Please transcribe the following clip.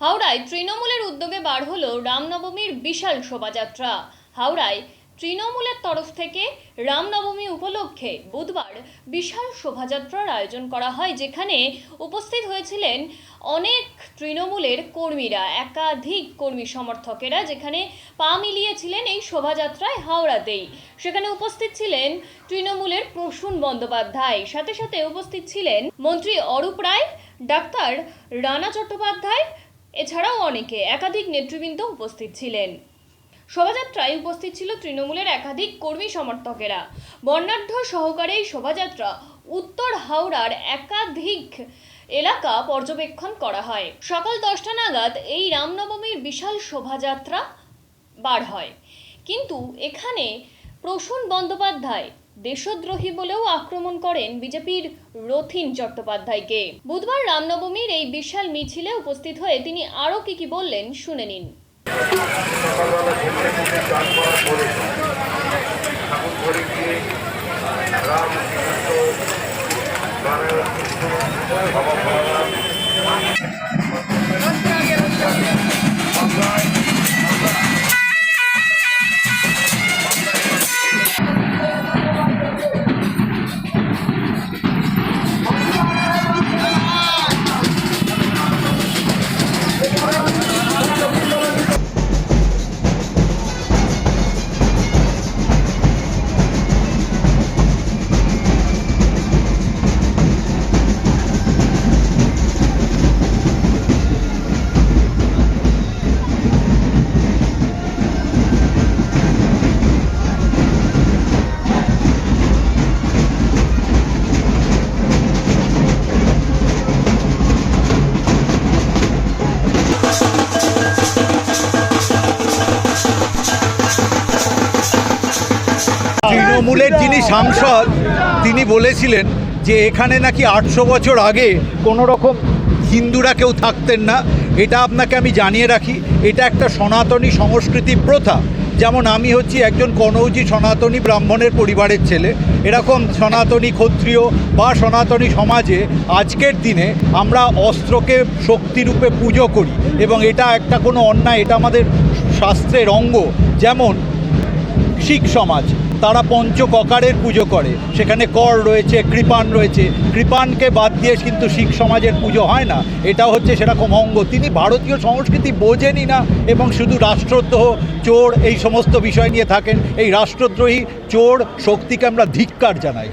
হাওড়ায় তৃণমূলের উদ্যোগে বার হলো রামনবমীর বিশাল শোভাযাত্রা। হাওড়ায় তৃণমূলের তরফ থেকে রামনবমী উপলক্ষে বুধবার বিশাল শোভাযাত্রার আয়োজন করা হয়, যেখানে উপস্থিত হয়েছিলেন অনেক তৃণমূলের কর্মীরা, একাধিক কর্মী সমর্থকেরা, যেখানে পা মিলিয়েছিলেন এই শোভাযাত্রায় হাওড়াতেই। সেখানে উপস্থিত ছিলেন তৃণমূলের প্রসূন বন্দ্যোপাধ্যায়, সাথে সাথে উপস্থিত ছিলেন মন্ত্রী অরূপ রায়, ডাক্তার রানা চট্টোপাধ্যায় এছাড়াও অনেকে একাধিক নেতৃবৃন্দ উপস্থিত ছিলেন। শোভাযাত্রায় উপস্থিত ছিল তৃণমূলের একাধিক কর্মী সমর্থকেরা। বর্ণাঢ্য সহকারে এই শোভাযাত্রা উত্তর হাওড়ার একাধিক এলাকা পর্যবেক্ষণ করা হয়। সকাল দশটা নাগাদ এই রামনবমীর বিশাল শোভাযাত্রা বার হয়। কিন্তু এখানে প্রসূন বন্দ্যোপাধ্যায় দেশদ্রোহী বলেও আক্রমণ করেন বিজেপির রথিন চট্টোপাধ্যায়কে। বুধবার রামনবমীর এই বিশাল মিছিলে উপস্থিত হয়ে তিনি আরও কি কি বললেন শুনে নিন। তৃণমূলের যিনি সাংসদ, তিনি বলেছিলেন যে এখানে নাকি আটশো বছর আগে কোনো রকম হিন্দুরা কেউ থাকতেন না। এটা আপনাকে আমি জানিয়ে রাখি, এটা একটা সনাতনী সংস্কৃতি প্রথা। যেমন আমি হচ্ছি একজন কনৌজি সনাতনী ব্রাহ্মণের পরিবারের ছেলে। এরকম সনাতনী ক্ষত্রিয় বা সনাতনী সমাজে আজকের দিনে আমরা অস্ত্রকে শক্তিরূপে পুজো করি এবং এটা একটা কোনো অন্যায়, এটা আমাদের শাস্ত্রের অঙ্গ। যেমন শিখ সমাজ তারা পঞ্চককারের পুজো করে। সেখানে কর রয়েছে কৃপান রয়েছে। কৃপানকে বাদ দিয়ে কিন্তু শিখ সমাজের পুজো হয় না। এটা হচ্ছে সেরকম অঙ্গ। তিনি ভারতীয় সংস্কৃতি বোঝেনই না এবং শুধু রাষ্ট্রদ্রোহ, চোর এই সমস্ত বিষয় নিয়ে থাকেন। এই রাষ্ট্রদ্রোহী, চোর, শক্তিকে আমরা ধিক্কার জানাই।